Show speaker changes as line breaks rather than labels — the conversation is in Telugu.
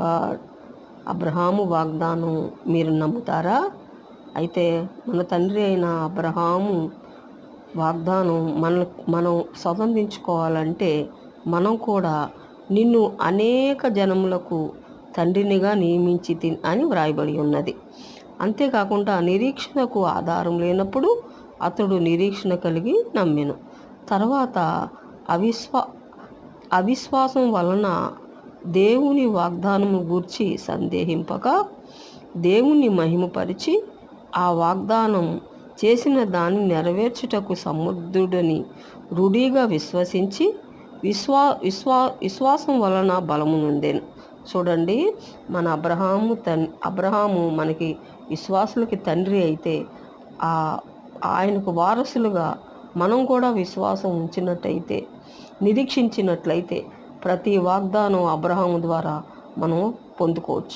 గాడ్ అబ్రహాము వాగ్దానం మీరు నమ్ముతారా? అయితే మన తండ్రి అయిన అబ్రహాము వాగ్దానం మన మనం స్వతంత్రించుకోవాలంటే మనం కూడా నిన్ను అనేక జనములకు తండ్రినిగా నియమించి అని వ్రాయబడి ఉన్నది. అంతేకాకుండా నిరీక్షణకు ఆధారం లేనప్పుడు అతడు నిరీక్షణ కలిగి నమ్మెను. తర్వాత అవిశ్వా అవిశ్వాసం వలన దేవుని వాగ్దానము గూర్చి సందేహింపక దేవుని మహిమపరిచి ఆ వాగ్దానం చేసిన దాన్ని నెరవేర్చుటకు సముద్రుడని రూఢిగా విశ్వసించి విశ్వా విశ్వా విశ్వాసం వలన బలము నుండేను. చూడండి మన అబ్రహాము తన్ అబ్రహాము మనకి విశ్వాసులకి తండ్రి అయితే ఆ ఆయనకు వారసులుగా మనం కూడా విశ్వాసం ఉంచినట్టయితే నిరీక్షించినట్లయితే ప్రతి వాగ్దానం అబ్రహాము ద్వారా మనం పొందుకోవచ్చు.